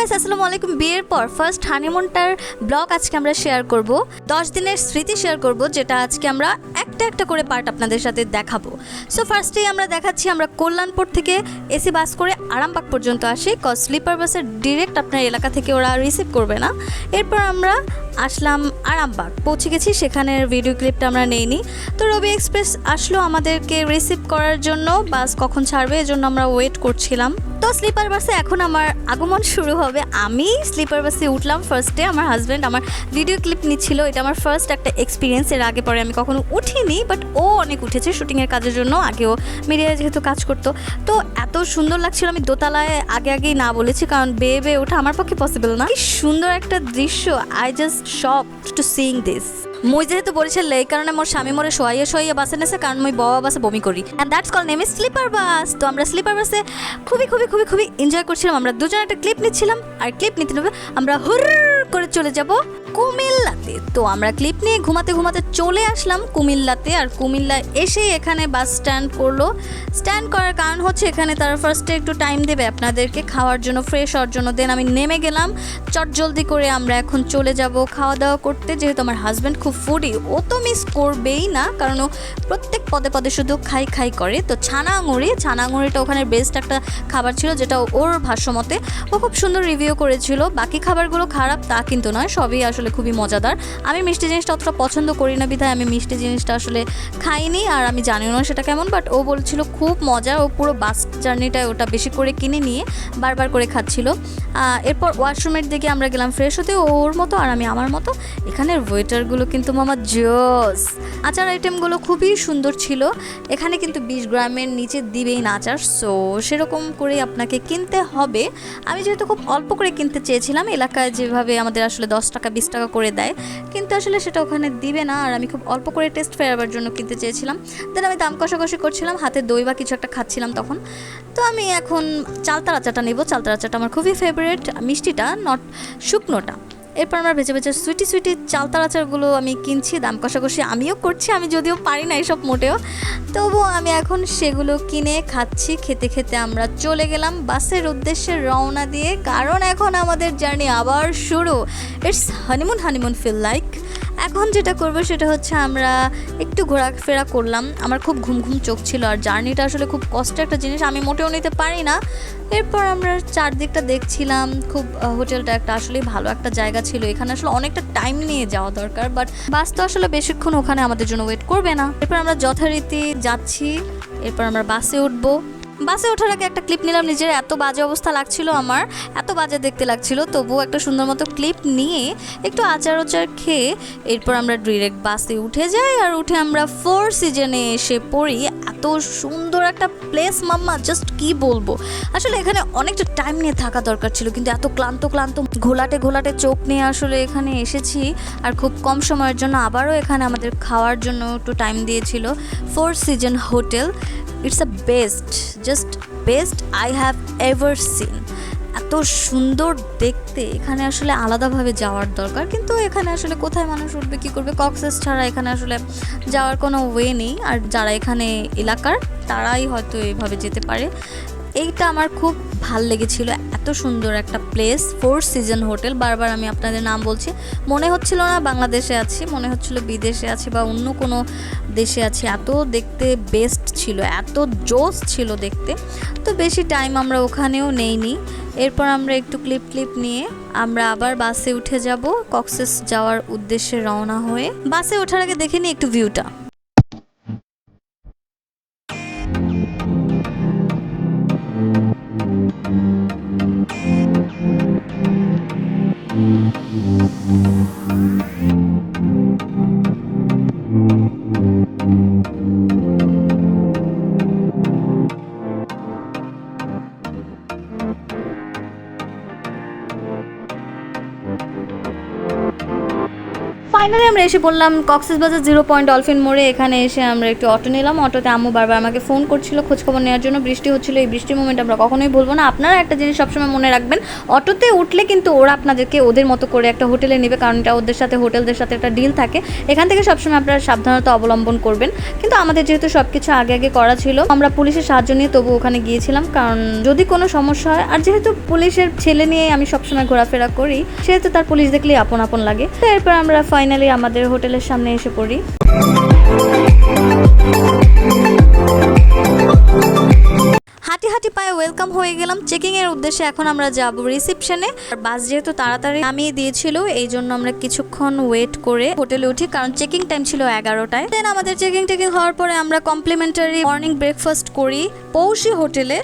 Guys আসসালামু আলাইকুম। বিয়ের পর ফার্স্ট হানিমুনটার ব্লগ আজকে আমরা শেয়ার করব। দশ দিনের স্মৃতি শেয়ার করব, যেটা আজকে আমরা একটা একটা করে পার্ট আপনাদের সাথে দেখাবো। সো ফার্স্টেই আমরা দেখাচ্ছি, আমরা কল্যাণপুর থেকে এসি বাস করে আরামবাগ পর্যন্ত আসি। কজ স্লিপার বাসের ডিরেক্ট আপনার এলাকা থেকে ওরা রিসিভ করবে না। এরপর আমরা আসলাম আরামবাগ। পৌঁছে গেছি, সেখানের ভিডিও ক্লিপটা আমরা নেইনি। তো, রবি এক্সপ্রেস আসলো আমাদেরকে রিসিভ করার জন্য। বাস কখন ছাড়বে, এজন্য আমরা ওয়েট করছিলাম। তো স্লিপার বাসে এখন আমার আগমন শুরু হবে। আমি স্লিপার বাসে উঠলাম ফার্স্টে আমার হাজব্যান্ড আমার ভিডিও ক্লিপ নিচ্ছিল। এটা আমার ফার্স্ট একটা এক্সপিরিয়েন্স এর আগে পরে আমি কখনো উঠিনি বাট ও অনেক উঠেছে শুটিংয়ের কাজের জন্য আগেও মিডিয়ায় যেহেতু কাজ করতো। তো এত সুন্দর লাগছিল, আমি দোতলায় আগে আগেই না বলেছি, কারণ বেয়ে বেয়ে ওঠা আমার পক্ষে পসিবল না। সুন্দর একটা দৃশ্য I just shock to seeing this মই যেহেতু বরিশাল এই কারণে মোর স্বামী মোরে শোয়াইয়ে শোয়াইয়া বাসে নেছে, কারণ মই বাবা বাসে বমি করি। And that's call name is sleeper bus তো আমরা স্লিপার বাসে খুবই খুবই খুবই খুবই এনজয় করছিলাম। আমরা দুজন একটা ক্লিপ নিচ্ছিলাম, আর ক্লিপ নিতে নেবে আমরা হুর করে চলে যাব কুমিল্লাতে। তো আমরা ক্লিপ নিয়ে ঘুমাতে ঘুমাতে চলে আসলাম কুমিল্লাতে আর কুমিল্লা এসে এখানে বাস স্ট্যান্ড করল। স্ট্যান্ড করার কারণ হচ্ছে এখানে তারা ফার্স্টে একটু টাইম দেবে আপনাদেরকে, খাওয়ার জন্য ফ্রেশ হওয়ার জন্য। দেন আমি নেমে গেলাম, চট জলদি করে আমরা এখন চলে যাব খাওয়া দাওয়া করতে। যেহেতু আমার হাজব্যান্ড খুব ফুডি ও তো মিস করবেই না, কারণ ও প্রত্যেক পদে পদে শুধু খাই খাই করে। তো ছানা আঙুরি ছানা আঙুরিটা ওখানে বেস্ট একটা খাবার ছিল, যেটা ওর ভাষ্যমতে ও খুব সুন্দর রিভিউ করেছিল। বাকি খাবারগুলো খারাপ তা কিন্তু নয়, সবই আসলে খুবই মজাদার। আমি মিষ্টি জিনিসটা অতটা পছন্দ করি না বিধায় আমি মিষ্টি জিনিসটা আসলে খাইনি, আর আমি জানিও না সেটা কেমন বাট ও বলছিল খুব মজা, ও পুরো বাস জার্নিটায় ওটা বেশি করে কিনে নিয়ে বারবার করে খাচ্ছিল। এরপর ওয়াশরুমের দিকে আমরা গেলাম ফ্রেশ হতে ওর মতো আর আমি আমার মতো। এখানের ওয়েটারগুলো কিন্তু মামা জোস। আচার আইটেমগুলো খুবই সুন্দর ছিল। এখানে কিন্তু বিশ গ্রামের নিচে দিবেই না আচার সো সেরকম করে আপনাকে কিনতে হবে। আমি যেহেতু খুব অল্প করে কিনতে চেয়েছিলাম, এলাকায় যেভাবে আমাদের আসলে দশ টাকা, বিশ টাকা করে দেয়। কিন্তু আসলে সেটা ওখানে দিবে না। আর আমি খুব অল্প করে টেস্ট ফেরাবার জন্য কিনতে চেয়েছিলাম। দেন আমি দাম কষাকষি করছিলাম। হাতে দই বা কিছু একটা খাচ্ছিলাম তখন। তো আমি এখন চালতার আচাটা নেব। চালতার আচাটা আমার খুবই ফেভারিট মিষ্টিটা নট শুকনোটা। এরপর আমরা ভেজে ভেজে সুইটি সুইটি চালতার আচারগুলো আমি কিনছি, দাম কষাকষি আমিও করছি, আমি যদিও পারি না এসব মোটেও। তবুও আমি এখন সেগুলো কিনে খাচ্ছি, খেতে খেতে আমরা চলে গেলাম বাসের উদ্দেশ্যে রওনা দিয়ে। কারণ এখন আমাদের জার্নি আবার শুরু। It's honeymoon honeymoon feel like এখন যেটা করব সেটা হচ্ছে আমরা একটু ঘোরাফেরা করলাম। আমার খুব ঘুম ঘুম চোখ ছিল আর জার্নিটা আসলে খুব কষ্ট একটা জিনিস, আমি মোটেও নিতে পারি না। এরপর আমরা চারদিকটা দেখছিলাম, খুব হোটেলটা একটা আসলেই ভালো একটা জায়গা ছিল। এখানে আসলে অনেকটা টাইম নিয়ে যাওয়া দরকার বাট বাস তো আসলে বেশিক্ষণ ওখানে আমাদের জন্য ওয়েট করবে না। এরপর আমরা যথারীতি যাচ্ছি, এরপর আমরা বাসে উঠবো। বাসে ওঠার আগে একটা ক্লিপ নিলাম। নিজের এত বাজে অবস্থা লাগছিল আমার, এত বাজে দেখতে লাগছিল। তবুও একটা সুন্দর মতো ক্লিপ নিয়ে একটু আচার ওচার খেয়ে এরপর আমরা ডিরেক্ট বাসে উঠে যাই আর উঠে আমরা ফোর সিজনে এসে পড়ি। এত সুন্দর একটা প্লেস মাম্মা জাস্ট কি বলব? আসলে এখানে অনেকটা টাইম নিয়ে থাকা দরকার ছিল, কিন্তু এত ক্লান্ত ক্লান্ত, ঘোলাটে ঘোলাটে চোখ নিয়ে আসলে এখানে এসেছি। আর খুব কম সময়ের জন্য আবারও এখানে আমাদের খাওয়ার জন্য একটু টাইম দিয়েছিল। Four Season hotel it's a best just best I have ever seen এত সুন্দর দেখতে, এখানে আসলে আলাদাভাবে যাওয়ার দরকার। কিন্তু এখানে আসলে কোথায় মানুষ উঠবে, কী করবে? কক্সেস ছাড়া এখানে আসলে যাওয়ার কোনো ওয়ে নেই। আর যারা এখানে এলাকার, তারাই হয়তো এভাবে যেতে পারে। এইটা আমার খুব ভালো লেগেছিল। সুন্দর একটা প্লেস ফোর সিজন হোটেল বারবার আমি আপনাদের নাম বলছি। মনে হচ্ছিল না বাংলাদেশে আছি, মনে হচ্ছিল বিদেশে আছি বা অন্য কোনো দেশে আছি। এত দেখতে বেস্ট ছিল, এত জোস ছিল দেখতে। তো বেশি টাইম আমরা ওখানেও নেইনি। এরপর আমরা একটু ক্লিপ ক্লিপ নিয়ে আমরা আবার বাসে উঠে যাব কক্সেস যাওয়ার উদ্দেশ্যে রওনা হয়ে। বাসে ওঠার আগে দেখে নিই একটু ভিউটা ফাইনালি আমরা এসে বললাম কক্সেসবাজার জিরো পয়েন্ট ডলফিন মোড়ে। এখানে এসে আমরা একটু অটো নিলাম। অটোতে আম্মু বারবার আমাকে ফোন করছিল, খোঁজখবর নেওয়ার জন্য। বৃষ্টি হচ্ছিল, এই বৃষ্টির মোমেন্ট আমরা কখনোই বলব না। আপনারা একটা জিনিস সবসময় মনে রাখবেন, অটোতে উঠলে কিন্তু ওরা আপনাদেরকে ওদের মতো করে একটা হোটেলে নেবে, কারণ এটা ওদের সাথে, হোটেলদের সাথে একটা ডিল থাকে। এখান থেকে সবসময় আপনারা সাবধানতা অবলম্বন করবেন। কিন্তু আমাদের যেহেতু সব কিছু আগে আগে করা ছিল, আমরা পুলিশের সাহায্য নিয়ে তবু ওখানে গিয়েছিলাম। কারণ যদি কোনো সমস্যা হয়, আর যেহেতু পুলিশের ছেলে নিয়ে আমি সবসময় ঘোরাফেরা করি, সেহেতু তার পুলিশ দেখলেই আপন আপন লাগে। তো এরপর আমরা ফাইন ফাইনালি আমাদের হোটেলের সামনে এসে পড়ি। হাঁটি হাঁটি পায়ে ওয়েলকাম হয়ে গেলাম। চেকিং এর উদ্দেশ্যে এখন আমরা যাব রিসেপশনে বাস যেহেতু তাড়াতাড়ি নামিয়ে দিয়েছিল, এই জন্য আমরা কিছুক্ষণ ওয়েট করে হোটেলে উঠি, কারণ চেকিং টাইম ছিল এগারোটায়। দেন আমাদের চেকিং টেকিং হওয়ার পরে আমরা কমপ্লিমেন্টারি মর্নিং ব্রেকফাস্ট করি পৌষি হোটেলে।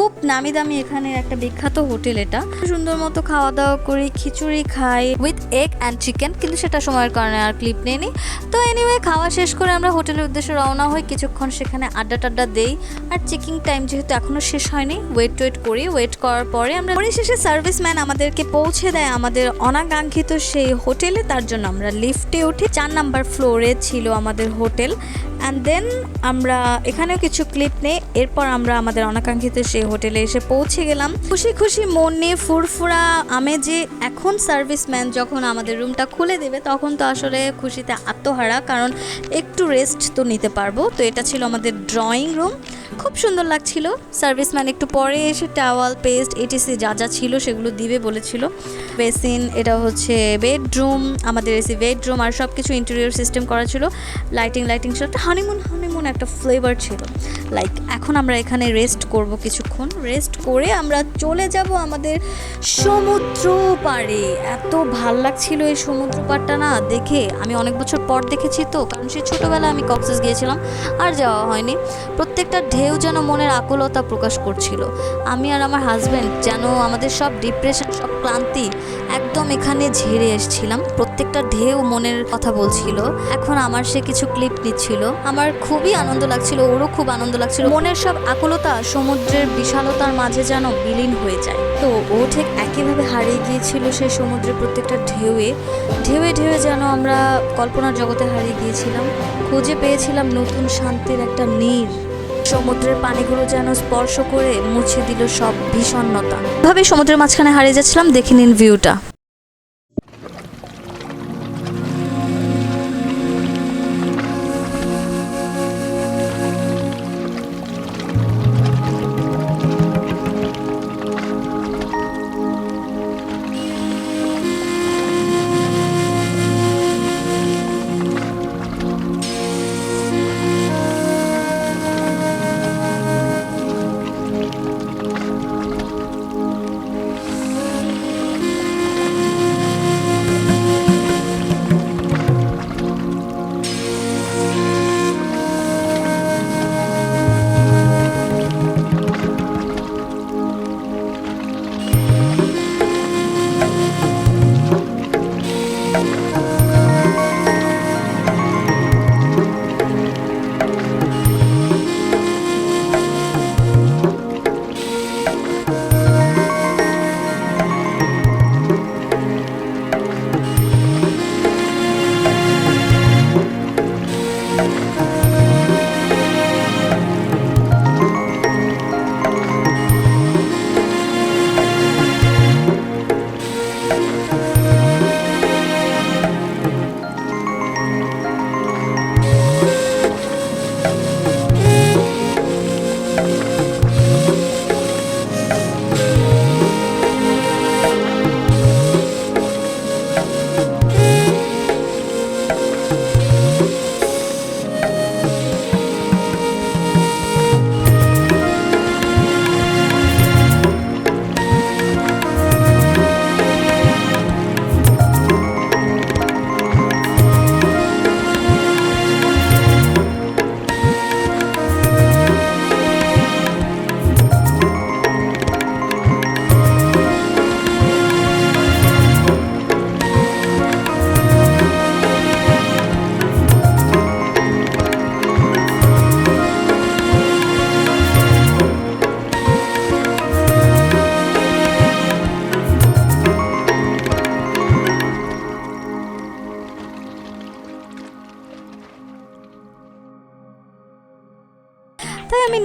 খুব নামি দামি এখানে একটা বিখ্যাত হোটেল এটা। সুন্দর মতো খাওয়া দাওয়া করি খিচুড়ি খাই উইথ এগ অ্যান্ড চিকেন কিন্তু সেটা সময়ের কারণে আর ক্লিপ নেইনি তো এনিওয়ে খাওয়া শেষ করে আমরা হোটেলের উদ্দেশ্যে রওনা হই। কিছুক্ষণ সেখানে আড্ডা টাড্ডা দেই। আর চেকিং টাইম যেহেতু এখনও শেষ হয়নি ওয়েট ওয়েট করি। ওয়েট করার পরে আমরা পরিশেষে সার্ভিসম্যান আমাদেরকে পৌঁছে দেয় আমাদের অনাকাঙ্ক্ষিত সেই হোটেলে। তার জন্য আমরা লিফটে উঠি। চার নাম্বার ফ্লোরে ছিল আমাদের হোটেল। অ্যান্ড দেন আমরা এখানেও কিছু ক্লিপ নেই। এরপর আমরা আমাদের অনাকাঙ্ক্ষিত সেই হোটেলে এসে পৌঁছে গেলাম। খুশি খুশি মন নিয়ে ফুরফুরা আমেজে এখন সার্ভিসম্যান যখন আমাদের রুমটা খুলে দেবে, তখন তো আসলে খুশিতে আত্মহারা। কারণ একটু রেস্ট তো নিতে পারব। তো এটা ছিল আমাদের ড্রয়িং রুম খুব সুন্দর লাগছিল। সার্ভিসম্যান একটু পরে এসে টাওয়াল, পেস্ট এটিসি যা যা ছিল সেগুলো দিবে বলেছিল। বেসিন, এটা হচ্ছে বেডরুম, আমাদের এসি বেডরুম আর সব কিছু ইন্টেরিয়র সিস্টেম করা ছিল। লাইটিং লাইটিং ছিল। একটা হানিমুন হানিমুন একটা ফ্লেভার ছিল। লাইক এখন আমরা এখানে রেস্ট করব কিছুক্ষণ রেস্ট করে আমরা চলে যাব আমাদের সমুদ্র পাড়ে। এত ভালো লাগছিল এই সমুদ্র পাড়টা না দেখে। আমি অনেক বছর পর দেখেছি তো, কারণ সে ছোটোবেলায় আমি কক্সেস গিয়েছিলাম, আর যাওয়া হয়নি। প্রত্যেকটা ঢেউ যেন মনের আকুলতা প্রকাশ করছিল। আমি আর আমার হাজব্যান্ড যেন আমাদের সব ডিপ্রেশন সব ক্লান্তি একদম এখানে ঝেড়ে এসেছিলাম। প্রত্যেকটা ঢেউ মনের কথা বলছিল। এখন আমার সে কিছু ক্লিপ নিচ্ছিল। আমার খুবই আনন্দ লাগছিল, ওরও খুব আনন্দ লাগছিল। মনের সব আকুলতা সমুদ্রের বিশালতার মাঝে যেন বিলীন হয়ে যায়। তো ও ঠিক একইভাবে হারিয়ে গিয়েছিল সেই সমুদ্রের প্রত্যেকটা ঢেউয়ে। ঢেউয়ে ঢেউয়ে যেন আমরা কল্পনার জগতে হারিয়ে গিয়েছিলাম। খুঁজে পেয়েছিলাম নতুন শান্তির একটা নীর। সমুদ্রের পানিগুলো যেন স্পর্শ করে মুছে দিল সব ভীষণতা ভাবে সমুদ্রের মাঝখানে হারিয়ে যাচ্ছিলাম। দেখে নিন ভিউটা।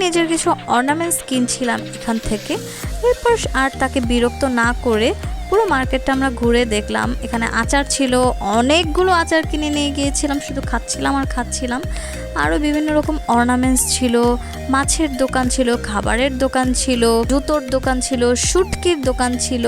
নিজের কিছু অর্নামেন্টস কিনছিলাম এখান থেকে। এরপর আর তাকে বিরক্ত না করে পুরো মার্কেটটা আমরা ঘুরে দেখলাম। এখানে আচার ছিল, অনেকগুলো আচার কিনে নিয়ে গিয়েছিলাম, শুধু খাচ্ছিলাম আর খাচ্ছিলাম। আরও বিভিন্ন রকম অর্নামেন্টস ছিল, মাছের দোকান ছিল, খাবারের দোকান ছিল, জুতোর দোকান ছিল শুটকির দোকান ছিল।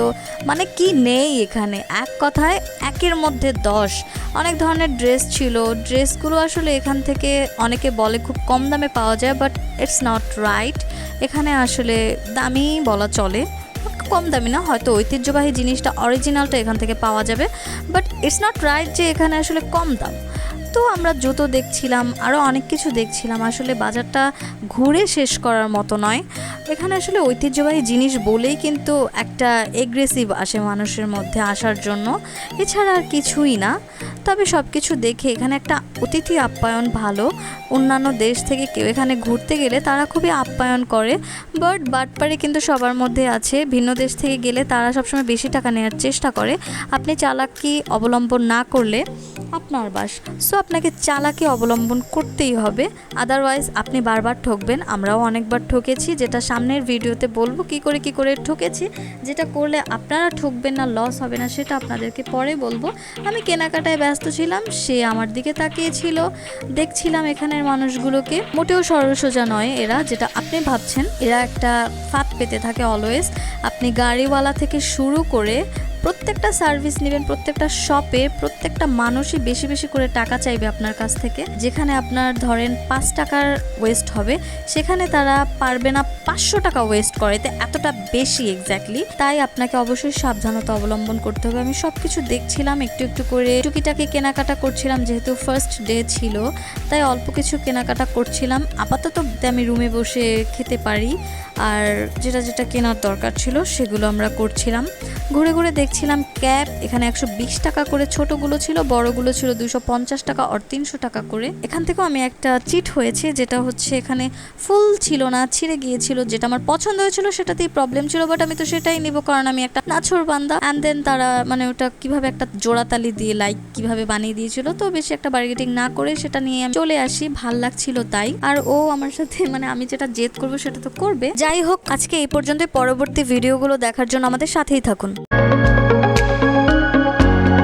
মানে কি নেই এখানে? এক কথায় একের মধ্যে দশ। অনেক ধরনের ড্রেস ছিল। ড্রেসগুলো আসলে এখান থেকে অনেকে বলে খুব কম দামে পাওয়া যায় বাট ইটস নট রাইট এখানে আসলে দামি বলা চলে। কম দামি না, হয়তো ঐতিহ্যবাহী জিনিসটা অরিজিনালটা এখান থেকে পাওয়া যাবে বাট ইটস নট রাইট যে এখানে আসলে কম দাম। তো আমরা জুতো দেখছিলাম আরও অনেক কিছু দেখছিলাম। আসলে বাজারটা ঘুরে শেষ করার মতো নয়। এখানে আসলে ঐতিহ্যবাহী জিনিস বলেই কিন্তু একটা এগ্রেসিভ আসে মানুষের মধ্যে আসার জন্য। এছাড়া আর কিছুই না। তবে সব কিছু দেখে এখানে একটা অতিথি আপ্যায়ন ভালো। অন্যান্য দেশ থেকে কেউ এখানে ঘুরতে গেলে তারা খুবই আপ্যায়ন করে। বাট বাটপারে কিন্তু সবার মধ্যে আছে। ভিন্ন দেশ থেকে গেলে তারা সবসময় বেশি টাকা নেওয়ার চেষ্টা করে। আপনি চালাকি অবলম্বন না করলে আপনার বাস। সো আপনাকে চালাকি অবলম্বন করতেই হবে। আদারওয়াইজ আপনি বারবার ঠকবেন। আমরাও অনেকবার ঠকেছি, যেটা সামনের ভিডিওতে বলব, কি করে কি করে ঠকেছি, যেটা করলে আপনারা ঠকবেন না লস হবে না, সেটা আপনাদেরকে পরে বলব। আমি কেনাকাটায় ব্যস্ত ছিলাম, সে আমার দিকে তাকিয়েছিল। দেখছিলাম এখানের মানুষগুলোকে। মোটেও সরসোজা নয় এরা, যেটা আপনি ভাবছেন। এরা একটা ফাঁদ পেতে থাকে অলওয়েজ আপনি গাড়িওয়ালা থেকে শুরু করে প্রত্যেকটা সার্ভিস নেবেন, প্রত্যেকটা শপে প্রত্যেকটা মানুষই বেশি বেশি করে টাকা চাইবে আপনার কাছ থেকে। যেখানে আপনার ধরেন পাঁচ টাকার ওয়েস্ট হবে, সেখানে তারা পারবে না পাঁচশো টাকা ওয়েস্ট করাতে এতটা বেশি এক্স্যাক্টলি তাই আপনাকে অবশ্যই সাবধানতা অবলম্বন করতে হবে। আমি সব কিছু দেখছিলাম, একটু একটু করে টুকিটাকি কেনাকাটা করছিলাম, যেহেতু ফার্স্ট ডে ছিল, তাই অল্প কিছু কেনাকাটা করছিলাম। আপাতত আমি রুমে বসে খেতে পারি, আর যেটা যেটা কেনার দরকার ছিল সেগুলো আমরা করছিলাম। ঘুরে ঘুরে দেখছিলাম ক্যাপ এখানে একশো বিশ টাকা করে ছোটগুলো ছিল, বড়গুলো ছিল দুশো টাকা আর তিনশো টাকা করে। এখান থেকেও আমি একটা চিট হয়েছে, যেটা হচ্ছে এখানে ফুল ছিল না, ছিঁড়ে গিয়েছিল, যেটা আমার পছন্দ হয়েছিল, সেটাতেই প্রবলেম ছিল বাট আমি তো সেটাই নিব কারণ আমি একটা নাছর বান্দা। অ্যান্ড দেন তারা মানে ওটা কীভাবে একটা জোড়াতালি দিয়ে লাইক কীভাবে বানিয়ে দিয়েছিল, তো বেশি একটা বার্গেটিং না করে সেটা নিয়ে আমি চলে আসি, ভালো লাগছিল তাই। আর ও আমার সাথে মানে আমি যেটা জেদ করব সেটা তো করবে। যাই হোক, আজকে এই পর্যন্ত পরবর্তী ভিডিওগুলো দেখার জন্য আমাদের সাথেই থাকুন। Música